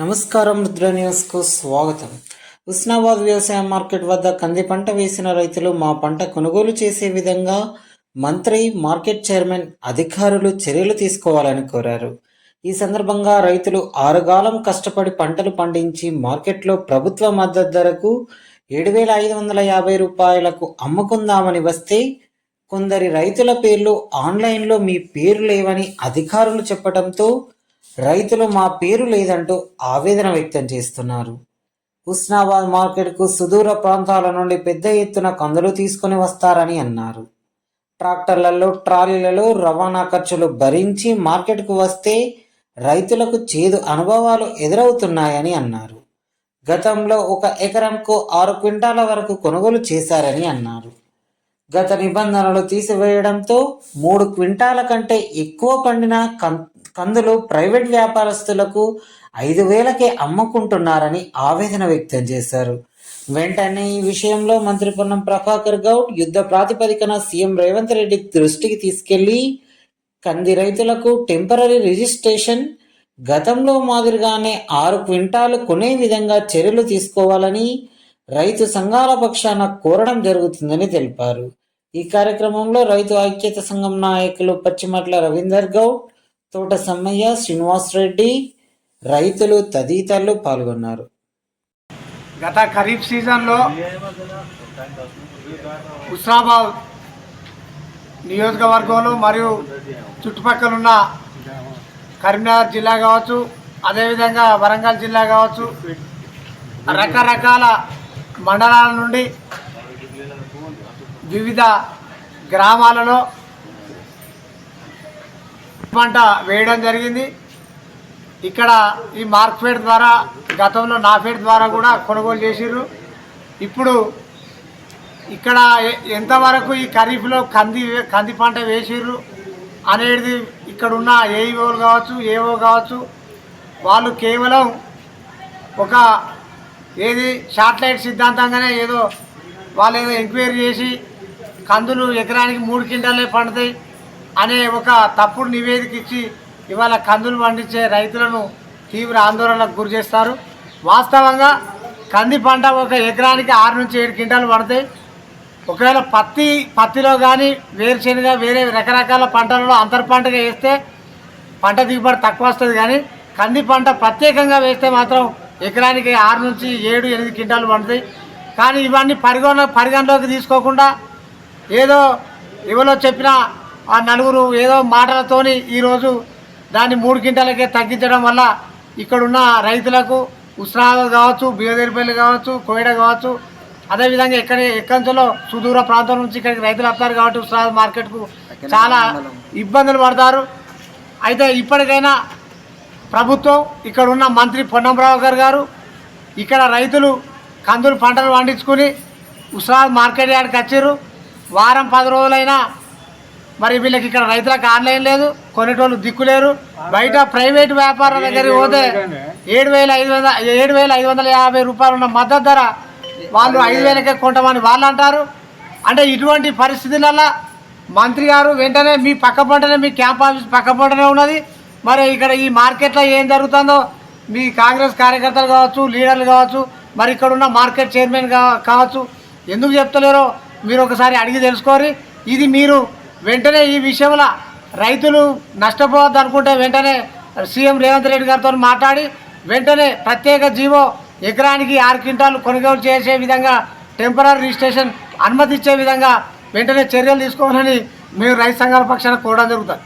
నమస్కారం రుద్ర న్యూస్కు స్వాగతం. హుస్నాబాద్ వ్యవసాయ మార్కెట్ వద్ద కంది పంట వేసిన రైతులు మా పంట కొనుగోలు చేసే విధంగా మంత్రి మార్కెట్ చైర్మన్ అధికారులు చర్యలు తీసుకోవాలని కోరారు. ఈ సందర్భంగా రైతులు ఆరుగాలం కష్టపడి పంటలు పండించి మార్కెట్లో ప్రభుత్వ మద్దతు ధరకు ఏడు వేల ఐదు వందల యాభై రూపాయలకు అమ్ముకుందామని వస్తే కొందరి రైతుల పేర్లు ఆన్లైన్లో మీ పేరు లేవని అధికారులు చెప్పడంతో రైతులు మా పేరు లేదంటూ ఆవేదన వ్యక్తం చేస్తున్నారు. హుస్నాబాద్ మార్కెట్కు సుదూర ప్రాంతాల నుండి పెద్ద ఎత్తున కందులు తీసుకొని వస్తారని అన్నారు. ట్రాక్టర్లలో ట్రాలీలలో రవాణా ఖర్చులు భరించి మార్కెట్కు వస్తే రైతులకు చేదు అనుభవాలు ఎదురవుతున్నాయని అన్నారు. గతంలో ఒక ఎకరంకు ఆరు క్వింటాల వరకు కొనుగోలు చేశారని అన్నారు. గత నిబంధనలు తీసివేయడంతో మూడు క్వింటాల కంటే ఎక్కువ పండిన కం- కందులు ప్రైవేట్ వ్యాపారస్తులకు ఐదు వేలకే అమ్ముకుంటున్నారని ఆవేదన వ్యక్తం చేశారు. వెంటనే ఈ విషయంలో మంత్రి పొన్నం ప్రభాకర్ గౌడ్ యుద్ధ ప్రాతిపదికన సీఎం రేవంత్ రెడ్డి దృష్టికి తీసుకెళ్ళి కంది రైతులకు టెంపరీ రిజిస్ట్రేషన్ గతంలో మాదిరిగానే ఆరు క్వింటాలు కొనే విధంగా చర్యలు తీసుకోవాలని రైతు సంఘాల పక్షాన కోరడం జరుగుతుందని తెలిపారు. ఈ కార్యక్రమంలో రైతు ఐక్యత సంఘం నాయకులు పచ్చిమట్ల రవీందర్ గౌడ్ తోట సమ్మయ్య శ్రీనివాస్ రెడ్డి రైతులు తదితరులు పాల్గొన్నారు. గత ఖరీఫ్ సీజన్లో హుస్నాబాద్ నియోజకవర్గంలో మరియు చుట్టుపక్కల ఉన్న కరీంనగర్ జిల్లా కావచ్చు అదేవిధంగా వరంగల్ జిల్లా కావచ్చు రకరకాల మండలాల నుండి వివిధ గ్రామాలలో పంట వేయడం జరిగింది. ఇక్కడ ఈ మార్క్ఫెడ్ ద్వారా గతంలో నాఫెడ్ ద్వారా కూడా కొనుగోలు చేసిర్రు. ఇప్పుడు ఇక్కడ ఎంతవరకు ఈ ఖరీఫ్లో కంది కంది పంట వేసిర్రు అనేది ఇక్కడ ఉన్న ఏఈఓలు కావచ్చు ఏఓ కావచ్చు వాళ్ళు కేవలం ఒక ఏది షార్ట్లైట్ సిద్ధాంతంగానే ఏదో వాళ్ళు ఏదో ఎంక్వైరీ చేసి కందులు ఎకరానికి మూడు క్వింటాలే పండుతాయి. అనే ఒక తప్పుడు నివేదిక ఇచ్చి ఇవాళ కందులు పండించే రైతులను తీవ్ర ఆందోళనకు గురి చేస్తారు. వాస్తవంగా కంది పంట ఒక ఎకరానికి ఆరు నుంచి ఏడు క్వింటాలు పడతాయి ఒకవేళ పత్తి పత్తిలో కానీ వేరుశెనగ వేరే రకరకాల పంటలలో అంతర్ పంటగా వేస్తే పంట దిగుబడి తక్కువ వస్తుంది కానీ కంది పంట ప్రత్యేకంగా వేస్తే మాత్రం ఎకరానికి ఆరు నుంచి ఏడు ఎనిమిది క్వింటాలు పండుతాయి. కానీ ఇవన్నీ పరిగణ పరిగణలోకి తీసుకోకుండా ఏదో ఎవరో చెప్పిన ఆ నలుగురు ఏదో మాటలతోని ఈరోజు దాన్ని మూడు క్వింటాలకే తగ్గించడం వల్ల ఇక్కడున్న రైతులకు ఉస్నాబాద్ కావచ్చు బీదరిపల్లి కావచ్చు కోయడ కావచ్చు అదేవిధంగా ఎక్కడ ఎక్కంచలో సుదూర ప్రాంతం నుంచి ఇక్కడికి రైతులు వస్తారు కాబట్టి ఉస్నాబాద్ మార్కెట్కు చాలా ఇబ్బందులు. పడతారు. అయితే ఇప్పటికైనా ప్రభుత్వం ఇక్కడ ఉన్న మంత్రి పొన్నంరావు గారు గారు ఇక్కడ రైతులు కందులు పంటలు పండించుకుని ఉస్మాద్ మార్కెట్ యార్డ్కి వచ్చారు వారం పది రోజులైనా మరి వీళ్ళకి ఇక్కడ రైతులకు ఆన్లైన్ లేదు కొనేటోళ్ళు దిక్కులేరు బయట ప్రైవేట్ వ్యాపారాల దగ్గరికి పోతే ఏడు వేల ఐదు వందల ఏడు వేల ఐదు వందల యాభై రూపాయలు ఉన్న మద్దతు ధర వాళ్ళు ఐదు వేలకే కొంటామని వాళ్ళు అంటారు. అంటే ఇటువంటి పరిస్థితులలో మంత్రి గారు వెంటనే మీ పక్క పంటనే మీ క్యాంప్ ఆఫీస్ పక్క పంటనే ఉన్నది. మరి ఇక్కడ ఈ మార్కెట్లో ఏం జరుగుతుందో మీ కాంగ్రెస్ కార్యకర్తలు కావచ్చు లీడర్లు కావచ్చు మరి ఇక్కడ ఉన్న మార్కెట్ చైర్మన్ కావచ్చు ఎందుకు చెప్తలేరో మీరు ఒకసారి అడిగి తెలుసుకోరి. ఇది మీరు వెంటనే ఈ విషయంలో రైతులు నష్టపోవద్దు అనుకుంటే వెంటనే సీఎం రేవంత్ రెడ్డి గారితో మాట్లాడి వెంటనే ప్రత్యేక జీవో ఎకరానికి ఆరు క్వింటాలు కొనుగోలు చేసే విధంగా టెంపరీ రిజిస్ట్రేషన్ అనుమతిచ్చే విధంగా వెంటనే చర్యలు తీసుకోవాలని మేము రైతు సంఘాల పక్షాన కోరడం జరుగుతుంది.